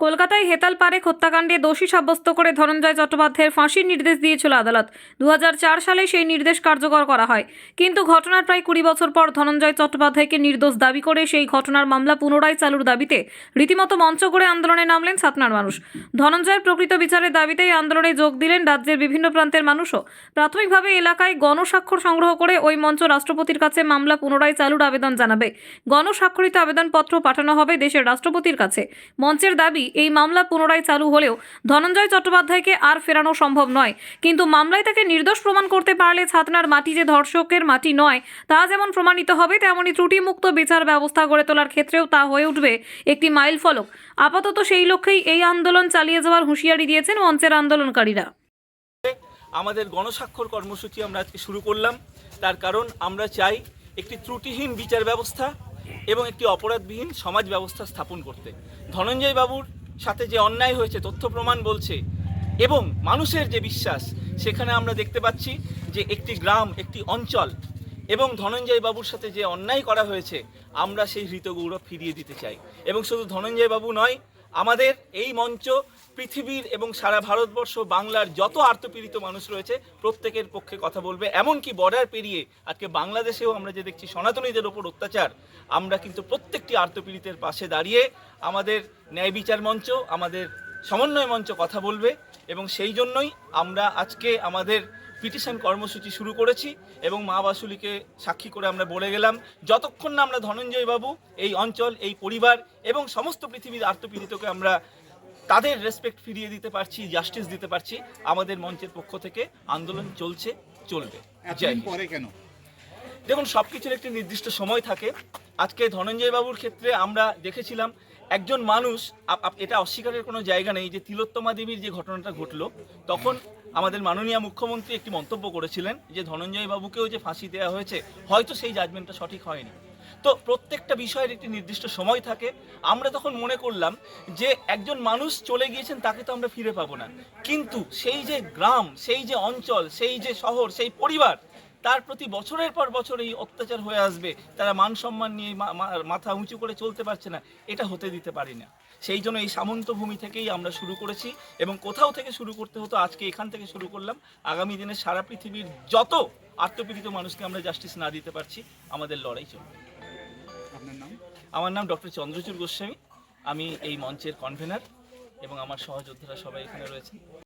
কলকাতায় হেতালপাড়ে হত্যাকাণ্ডে দোষী সাব্যস্ত করে ধনঞ্জয় চট্টোপাধ্যায়ের ফাঁসির নির্দেশ দিয়েছিল আদালত। দু হাজার চার সালে সেই নির্দেশ কার্যকর করা হয়। কিন্তু ঘটনার প্রায় কুড়ি বছর পর ধনঞ্জয় চট্টোপাধ্যায়কে নির্দোষ দাবি করে সেই ঘটনার মামলা পুনরায় চালুর দাবিতে রীতিমতো মঞ্চ করে আন্দোলনে নামলেন সাতনার মানুষ। ধনঞ্জয়ের প্রকৃত বিচারের দাবিতে এই আন্দোলনে যোগ দিলেন রাজ্যের বিভিন্ন প্রান্তের মানুষও। প্রাথমিকভাবে এলাকায় গণস্বাক্ষর সংগ্রহ করে ওই মঞ্চ রাষ্ট্রপতির কাছে মামলা পুনরায় চালুর আবেদন জানাবে। গণস্বাক্ষরিত আবেদনপত্র পাঠানো হবে দেশের রাষ্ট্রপতির কাছে। মঞ্চের দাবি এই মামলা পুনরায় চালু হলেও ধনঞ্জয় চট্টোপাধ্যায়কে আর ফেরানো সম্ভব নয়। কিন্তু মামলায় তাকে নির্দোষ প্রমাণ করতে পারলে ছাতনার মাটি যে ধর্ষকের মাটি নয়, তা যেমন প্রমাণিত হবে, তেমনি ত্রুটিমুক্ত বিচার ব্যবস্থা গড়ে তোলার ক্ষেত্রেও তা হয়ে উঠবে একটি মাইল ফলক। আপাতত সেই লক্ষ্যেই এই আন্দোলন চালিয়ে যাওয়ার হুঁশিয়ারি দিয়েছেন মঞ্চের আন্দোলনকারীরা। আমাদের গণস্বাক্ষর কর্মসূচি আমরা আজকে শুরু করলাম। তার কারণ আমরা চাই একটি ত্রুটিহীন বিচার ব্যবস্থা এবং একটি অপরাধবিহীন সমাজ ব্যবস্থা স্থাপন করতে। ধনঞ্জয় বাবুর সাথে যে অন্যায় হয়েছে, তথ্য প্রমাণ বলছে, এবং মানুষের যে বিশ্বাস, সেখানে আমরা দেখতে পাচ্ছি যে একটি গ্রাম, একটি অঞ্চল এবং ধনঞ্জয় বাবুর সাথে যে অন্যায় করা হয়েছে, আমরা সেই হৃতগৌরব ফিরিয়ে দিতে চাই। এবং শুধু ধনঞ্জয় বাবু নয়, আমাদের এই মঞ্চ, পৃথিবীর এবং সারা ভারতবর্ষ, বাংলার যত আর্তপীড়িত মানুষ রয়েছে, প্রত্যেকের পক্ষে কথা বলবে। এমনকি বর্ডার পেরিয়ে, আজকে বাংলাদেশেও আমরা যে দেখছি সনাতনীদের ওপর অত্যাচার, আমরা কিন্তু প্রত্যেকটি আর্তপীড়িতের পাশে দাঁড়িয়ে আমাদের ন্যায় বিচার মঞ্চ, আমাদের সমন্বয় মঞ্চ কথা বলবে। এবং সেই জন্যই আমরা আজকে আমাদের পিটিশন কর্মসূচি শুরু করেছি এবং মা বাসুলিকে সাক্ষী করে আমরা বলে গেলাম যতক্ষণ না আমরা ধনঞ্জয় বাবু এই অঞ্চল এই পরিবার এবং সমস্ত পৃথিবীর আত্মপীড়িতকে আমরা তাদের রেসপেক্ট ফিরিয়ে দিতে পারছি জাস্টিস দিতে পারছি আমাদের মঞ্চের পক্ষ থেকে আন্দোলন চলছে চলবে। পরে কেন? দেখুন সব কিছুর একটি নির্দিষ্ট সময় থাকে। আজকে ধনঞ্জয় বাবুর ক্ষেত্রে আমরা দেখেছিলাম একজন মানুষ এটা অস্বীকারের কোনো জায়গা নেই যে তিলোত্তমা দেবীর যে ঘটনাটা ঘটলো। তখন আমাদের মাননীয় মুখ্যমন্ত্রী একটি মন্তব্য করেছিলেন যে ধনঞ্জয় বাবুকেও যে ফাঁসি দেওয়া হয়েছে, হয়তো সেই জাজমেন্টটা সঠিক হয়নি। তো প্রত্যেকটা বিষয়ের একটি নির্দিষ্ট সময় থাকে। আমরা তখন মনে করলাম যে একজন মানুষ চলে গিয়েছেন, তাকে তো আমরা ফিরে পাবো না। কিন্তু সেই যে গ্রাম, সেই যে অঞ্চল, সেই যে শহর, সেই পরিবার তার প্রতি বছরের পর বছর এই অত্যাচার হয়ে আসবে। তারা মান সম্মান নিয়ে মাথা উঁচু করে চলতে পারছে না। এটা হতে দিতে পারি না। সেই জন্য এই সামন্ত ভূমি থেকেই আমরা শুরু করেছি এবং কোথাও থেকে শুরু করতে হতো আজকে এখান থেকে শুরু করলাম। আগামী দিনে সারা পৃথিবীর যত আত্মপীড়িত মানুষকে আমরা জাস্টিস না দিতে পারছি আমাদের লড়াই চলবে। আপনার নাম? আমার নাম ডক্টর চন্দ্রচূড় গোস্বামী। আমি এই মঞ্চের কনভেনার এবং আমার সহযোদ্ধারা সবাই এখানে রয়েছেন।